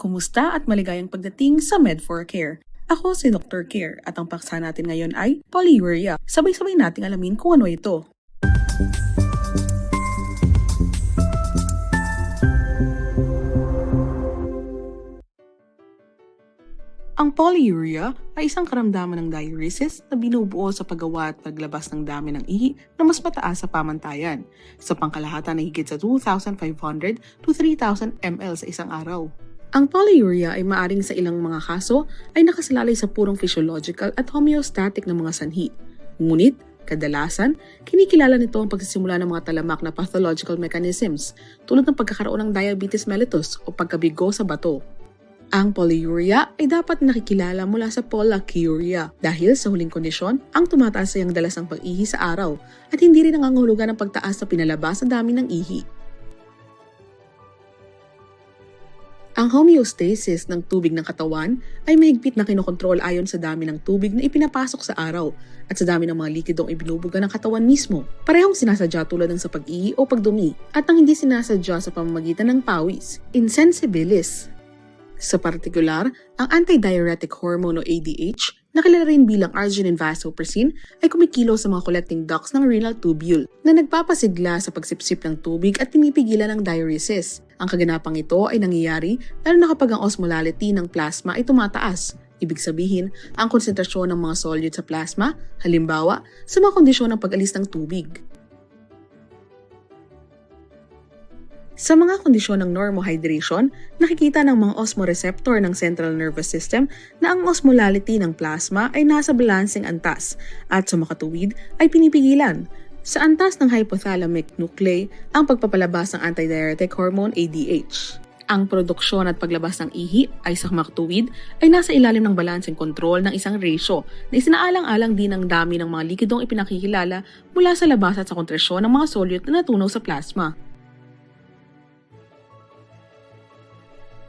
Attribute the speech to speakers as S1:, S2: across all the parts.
S1: Kumusta at maligayang pagdating sa Med4Care. Ako si Dr. Care at ang paksa natin ngayon ay polyuria. Sabay-sabay nating alamin kung ano ito. Ang polyuria ay isang karamdaman ng diuresis na binubuo sa paggawa at paglabas ng dami ng ihi na mas mataas sa pamantayan. Sa pangkalahatan na higit sa 2,500 to 3,000 ml sa isang araw. Ang polyuria ay maaring sa ilang mga kaso ay nakasalalay sa purong physiological at homeostatic na mga sanhi. Ngunit, kadalasan, kinikilala nito ang pagsisimula ng mga talamak na pathological mechanisms tulad ng pagkakaroon ng diabetes mellitus o pagkabigo sa bato. Ang polyuria ay dapat nakikilala mula sa pollakiuria dahil sa huling kondisyon, ang tumataas ay ang dalas ng pag-ihi sa araw at hindi rin nangangahulugan ng pagtaas sa pinalabas sa dami ng ihi. Ang homeostasis ng tubig ng katawan ay mahigpit na kinokontrol ayon sa dami ng tubig na ipinapasok sa araw at sa dami ng mga likidong ibinubuga ng katawan mismo. Parehong sinasadya tulad ng sa pag-ihi o pagdumi at ang hindi sinasadya sa pamamagitan ng pawis. Insensibilis sa partikular, ang antidiuretic hormone o ADH, na kilala rin bilang arginine vasopressin, ay kumikilo sa mga collecting ducts ng renal tubule na nagpapasigla sa pagsipsip ng tubig at pinipigilan ng diuresis. Ang kaganapang ito ay nangyayari lalo na kapag ang osmolality ng plasma ay tumataas. Ibig sabihin, ang konsentrasyon ng mga solute sa plasma, halimbawa, sa mga kondisyon ng pag-alis ng tubig. Sa mga kondisyon ng normohydration, nakikita ng mga osmoreceptor ng central nervous system na ang osmolality ng plasma ay nasa balancing antas at sa makatuwid ay pinipigilan. Sa antas ng hypothalamic nuclei, ang pagpapalabas ng antidiuretic hormone ADH. Ang produksyon at paglabas ng ihi ay sa makatuwid ay nasa ilalim ng balancing control ng isang ratio na isinaalang-alang din ang dami ng mga likidong ipinakikilala mula sa labas at sa kontresyon ng mga solute na natunaw sa plasma.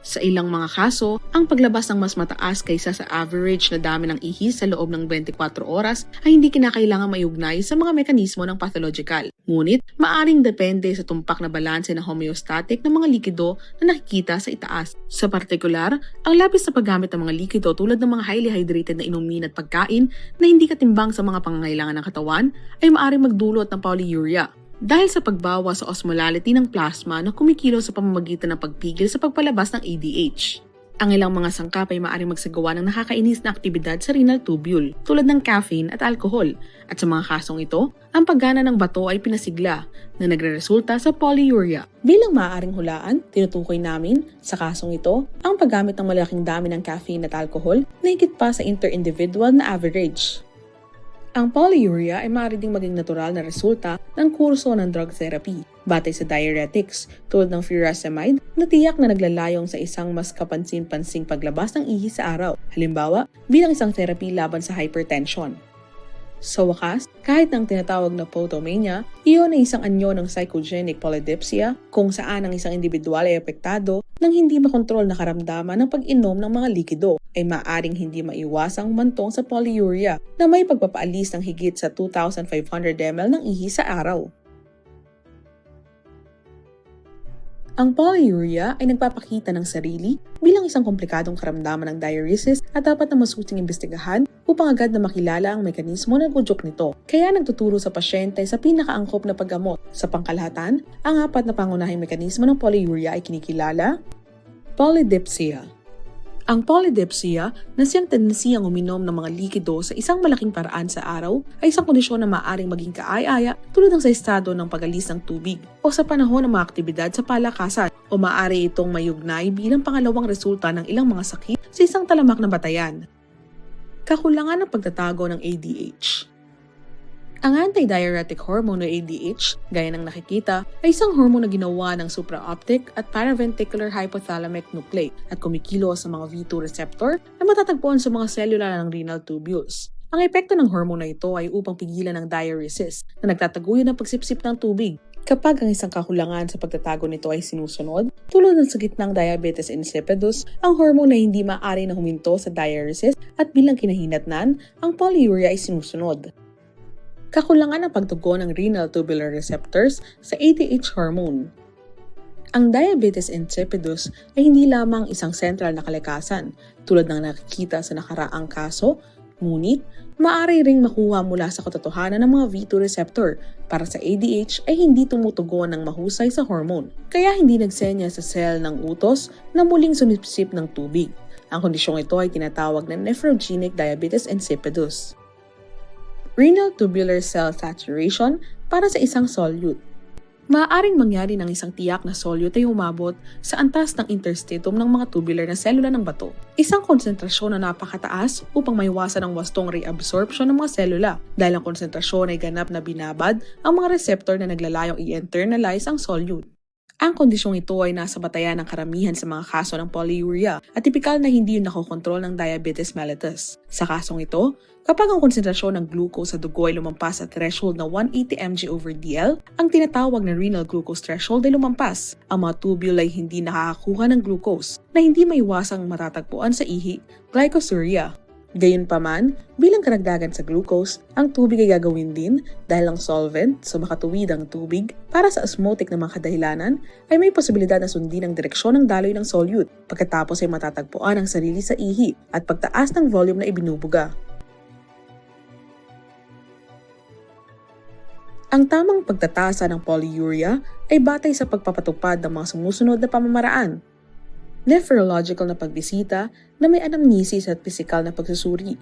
S1: Sa ilang mga kaso, ang paglabas ng mas mataas kaysa sa average na dami ng ihi sa loob ng 24 oras ay hindi kinakailangan mayugnay sa mga mekanismo ng pathological. Ngunit, maaring depende sa tumpak na balanse ng homeostatic ng mga likido na nakikita sa itaas. Sa partikular, ang labis sa paggamit ng mga likido tulad ng mga highly hydrated na inumin at pagkain na hindi katimbang sa mga pangangailangan ng katawan ay maaring magdulot ng polyuria dahil sa pagbawa sa osmolality ng plasma na kumikilo sa pamamagitan ng pagpigil sa pagpalabas ng ADH. Ang ilang mga sangkap ay maaaring magsagawa ng nakakainis na aktibidad sa renal tubule tulad ng caffeine at alcohol at sa mga kasong ito, ang paggana ng bato ay pinasigla na nagreresulta sa polyuria. Bilang maaaring hulaan, tinutukoy namin sa kasong ito ang paggamit ng malaking dami ng caffeine at alcohol na higit pa sa inter-individual na average. Ang polyuria ay maaari ding maging natural na resulta ng kurso ng drug therapy batay sa diuretics tulad ng furosemide na tiyak na naglalayong sa isang mas kapansin-pansing paglabas ng ihi sa araw, halimbawa bilang isang therapy laban sa hypertension. Sa wakas, kahit ng tinatawag na potomania, iyon ay isang anyo ng psychogenic polydipsia kung saan ang isang individual ay apektado ng hindi makontrol na karamdaman ng pag-inom ng mga likido ay maaring hindi maiwasang mantong sa polyuria na may pagpapaalis ng higit sa 2,500 ml ng ihi sa araw. Ang polyuria ay nagpapakita ng sarili bilang isang komplikadong karamdaman ng diuresis at dapat na masuting imbestigahan upang agad na makilala ang mekanismo ng gudyok nito. Kaya nagtuturo sa pasyente sa pinakaangkop na paggamot. Sa pangkalahatan, ang apat na pangunahing mekanismo ng polyuria ay kinikilala, polydipsia, ang polydipsia na siyang tendensiyang uminom ng mga likido sa isang malaking paraan sa araw ay isang kondisyon na maaaring maging kaaya-aya tulad ng sa estado ng pagalis ng tubig o sa panahon ng mga aktibidad sa palakasan o maaari itong mayugnay bilang pangalawang resulta ng ilang mga sakit sa isang talamak na batayan. Kakulangan ng pagtatago ng ADH ang antidiuretic hormone o ADH, gaya ng nakikita, ay isang hormone na ginawa ng supraoptic at paraventricular hypothalamic nuclei at kumikilo sa mga V2 receptor na matatagpuan sa mga selula ng renal tubules. Ang epekto ng hormone na ito ay upang pigilan ang diuresis na nagtataguyod ng pagsipsip ng tubig. Kapag ang isang kakulangan sa pagtatago nito ay sinusunod, tulad ng sa gitnang diabetes insipidus, ang hormone na hindi maaari na huminto sa diuresis at bilang kinahinatnan, ang polyuria ay sinusunod kakulangan ng pagtugon ng renal tubular receptors sa ADH hormone. Ang diabetes insipidus ay hindi lamang isang sentral na kalikasan tulad ng nakikita sa nakaraang kaso, ngunit maaari ring makuha mula sa katotohanan ng mga V2 receptor para sa ADH ay hindi tumutugon ng mahusay sa hormone. Kaya hindi nagsenya sa cell ng utos na muling sumipsip ng tubig. Ang kondisyong ito ay tinatawag na nephrogenic diabetes insipidus. Renal tubular cell saturation para sa isang solute Maaaring mangyari ng isang tiyak na solute ay umabot sa antas ng interstitum ng mga tubular na selula ng bato. Isang konsentrasyon na napakataas upang maiwasan ang wastong reabsorption ng mga selula dahil ang konsentrasyon ay ganap na binabad ang mga receptor na naglalayong i-internalize ang solute. Ang kondisyong ito ay nasa batayan ng karamihan sa mga kaso ng polyuria at tipikal na hindi yun nakokontrol ng diabetes mellitus. Sa kasong ito, kapag ang konsentrasyon ng glucose sa dugo ay lumampas sa threshold na 180 mg over DL, ang tinatawag na renal glucose threshold ay lumampas. Ang mga tubule ay hindi nakakakuha ng glucose na hindi maiwasang matatagpuan sa ihi, glycosuria. Gayunpaman, bilang karagdagan sa glucose, ang tubig ay gagawin din dahil ang solvent, so makatuwid ang tubig, para sa osmotic na mga kadahilanan, ay may posibilidad na sundin ang direksyon ng daloy ng solute pagkatapos ay matatagpuan ang sarili sa ihi at pagtaas ng volume na ibinubuga. Ang tamang pagtatasa ng polyuria ay batay sa pagpapatupad ng mga sumusunod na pamamaraan nephrological na pagbisita na may anamnesis at pisikal na pagsusuri.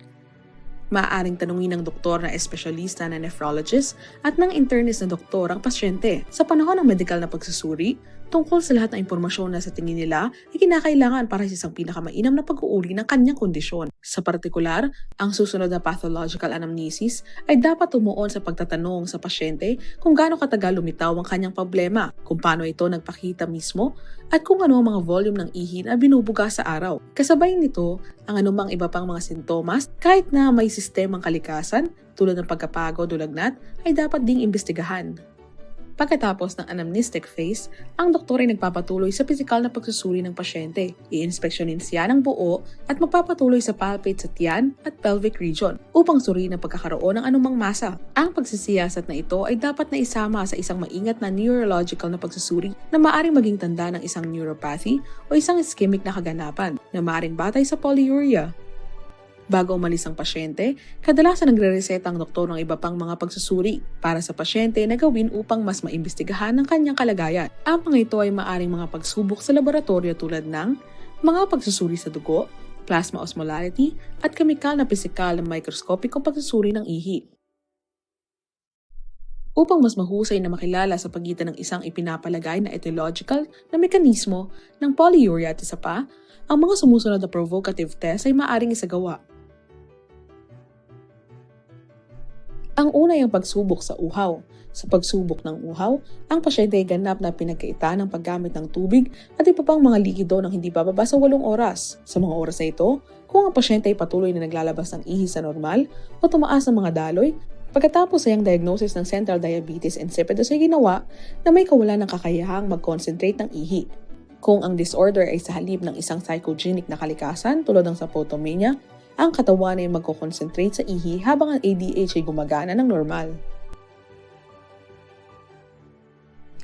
S1: Maaaring tanungin ng doktor na espesyalista na nephrologist at ng internist na doktor ang pasyente sa panahon ng medikal na pagsusuri tungkol sa lahat ng impormasyon na sa tingin nila ay kinakailangan para sa isang pinakamainam na pag-uuri ng kanyang kondisyon. Sa partikular, ang susunod na pathological anamnesis ay dapat tumuon sa pagtatanong sa pasyente kung gaano katagal lumitaw ang kanyang problema, kung paano ito nagpakita mismo, at kung ano ang mga volume ng ihi na binubuga sa araw. Kasabay nito, ang anumang iba pang mga sintomas, kahit na may sistemang kalikasan, tulad ng pagkapagod o lagnat, ay dapat ding imbestigahan. Pagkatapos ng anamnestic phase, ang doktor ay nagpapatuloy sa pisikal na pagsusuri ng pasyente. Iinspeksyonin siya ng buo at magpapatuloy sa palpate sa tiyan at pelvic region upang suriin ang pagkakaroon ng anumang masa. Ang pagsisiyasat na ito ay dapat na isama sa isang maingat na neurological na pagsusuri na maaring maging tanda ng isang neuropathy o isang ischemic na kaganapan na maaring batay sa polyuria. Bago umalis ang pasyente, kadalasan nagre-reseta ang doktor ng iba pang mga pagsusuri para sa pasyente na gawin upang mas maimbestigahan ang kanyang kalagayan. Ang mga ito ay maaring mga pagsubok sa laboratorio tulad ng mga pagsusuri sa dugo, plasma osmolarity, at kemikal na pisikal na microscopicong pagsusuri ng ihi. Upang mas mahusay na makilala sa pagitan ng isang ipinapalagay na etiological na mekanismo ng polyuria at isa pa, ang mga sumusunod na provocative test ay maaring isagawa. Ang una ay ang pagsubok sa uhaw. Sa pagsubok ng uhaw, ang pasyente ay ganap na pinagkaita ng paggamit ng tubig at iba pang mga likido ng hindi bababa sa 8 oras. Sa mga oras na ito, kung ang pasyente ay patuloy na naglalabas ng ihi sa normal o tumaas ng mga daloy, Pagkatapos ay ang diagnosis ng central diabetes insipidus ay ginawa na may kawalan ng kakayahang mag-concentrate ng ihi. Kung ang disorder ay sa halip ng isang psychogenic na kalikasan tulad ng sapotomania, ang katawan ay magkoconcentrate sa ihi habang ang ADH ay gumagana ng normal.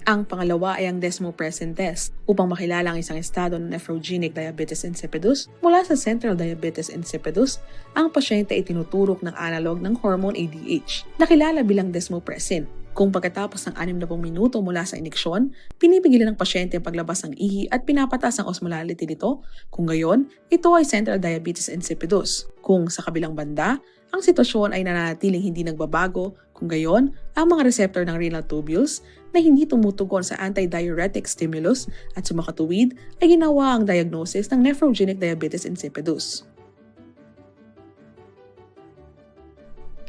S1: Ang pangalawa ay ang desmopressin test upang makilala ang isang estado ng nephrogenic diabetes insipidus mula sa central diabetes insipidus, ang pasyente ay tinuturok ng analog ng hormone ADH, nakilala bilang desmopressin kung pagkatapos ng 60 minuto mula sa iniksyon, pinipigilan ng pasyente ang paglabas ng ihi at pinapataas ang osmolality nito, kung gayon, ito ay central diabetes insipidus. Kung sa kabilang banda, ang sitwasyon ay nananatiling hindi nagbabago, kung gayon, ang mga receptor ng renal tubules na hindi tumutugon sa antidiuretic stimulus at sumakatuwid ay ginawa ang diagnosis ng nephrogenic diabetes insipidus.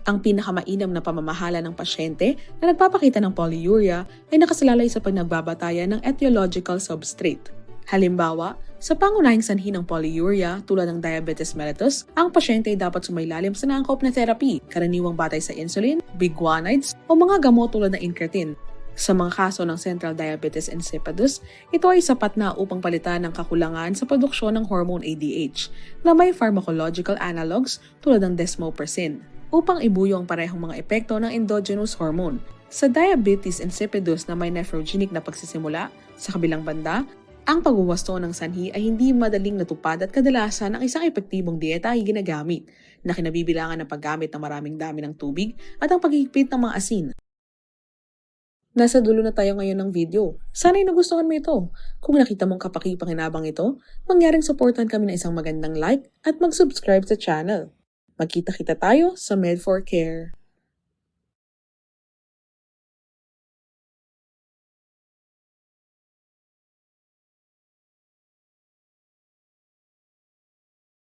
S1: Ang pinakamainam na pamamahala ng pasyente na nagpapakita ng polyuria ay nakasalalay sa pagnagbabatayan ng etiological substrate. Halimbawa, sa pangunahing sanhi ng polyuria tulad ng diabetes mellitus, ang pasyente ay dapat sumailalim sa naangkop na therapy, karaniwang batay sa insulin, biguanides o mga gamot tulad ng incretin. Sa mga kaso ng central diabetes insipidus, ito ay sapat na upang palitan ng kakulangan sa produksyon ng hormone ADH na may pharmacological analogs tulad ng desmopressin upang ibuyo ang parehong mga epekto ng endogenous hormone. Sa diabetes insipidus na may nephrogenic na pagsisimula, sa kabilang banda, ang pagwawasto ng sanhi ay hindi madaling natupad at kadalasan ang isang epektibong dieta ay ginagamit na kinabibilangan ng paggamit ng maraming dami ng tubig at ang paghihigpit ng mga asin. Nasa dulo na tayo ngayon ng video. Sana'y nagustuhan mo ito. Kung nakita mong kapaki-panginabang ito, mangyaring supportan kami ng isang magandang like at mag-subscribe sa channel. Magkita-kita tayo sa Med4Care.